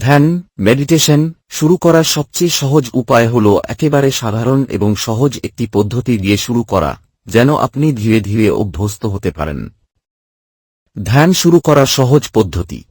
ধ্যান, মেডিটেশন শুরু করার সবচেয়ে সহজ উপায় হল একেবারে সাধারণ এবং সহজ একটি পদ্ধতি দিয়ে শুরু করা, যেন আপনি ধীরে ধীরে অভ্যস্ত হতে পারেন। ধ্যান শুরু করার সহজ পদ্ধতি।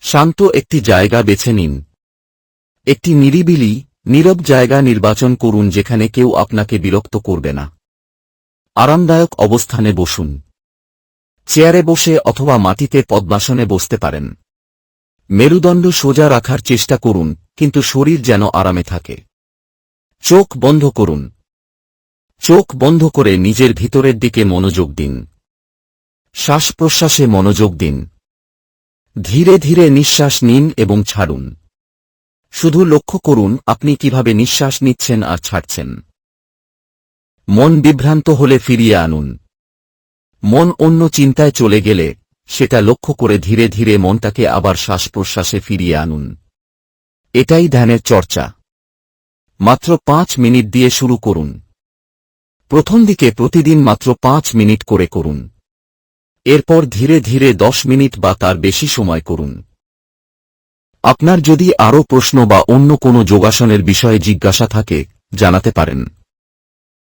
শান্ত একটি জায়গা বেছে নিন। একটি নিরিবিলি, নীরব জায়গা নির্বাচন করুন যেখানে কেউ আপনাকে বিরক্ত করবে না। আরামদায়ক অবস্থানে বসুন। চেয়ারে বসে অথবা মাটিতে পদ্মাসনে বসতে পারেন। মেরুদণ্ড সোজা রাখার চেষ্টা করুন, কিন্তু শরীর যেন আরামে থাকে। চোখ বন্ধ করুন। চোখ বন্ধ করে নিজের ভিতরের দিকে মনোযোগ দিন। শ্বাস প্রশ্বাসে মনোযোগ দিন। ধীরে ধীরে নিঃশ্বাস নিন এবং ছাড়ুন। শুধু লক্ষ্য করুন, আপনি কীভাবে নিঃশ্বাস নিচ্ছেন আর ছাড়ছেন। মন বিভ্রান্ত হলে ফিরিয়ে আনুন। মন অন্য চিন্তায় চলে গেলে সেটা লক্ষ্য করে ধীরে ধীরে মনটাকে আবার শ্বাস প্রশ্বাসে ফিরিয়ে আনুন। এটাই ধ্যানের চর্চা। মাত্র পাঁচ মিনিট দিয়ে শুরু করুন। প্রথম দিকে প্রতিদিন মাত্র পাঁচ মিনিট করে করুন। এরপর ধীরে ধীরে দশ মিনিট বা তার বেশি সময় করুন। আপনার যদি আরও প্রশ্ন বা অন্য কোনো যোগাসনের বিষয়ে জিজ্ঞাসা থাকে, জানাতে পারেন।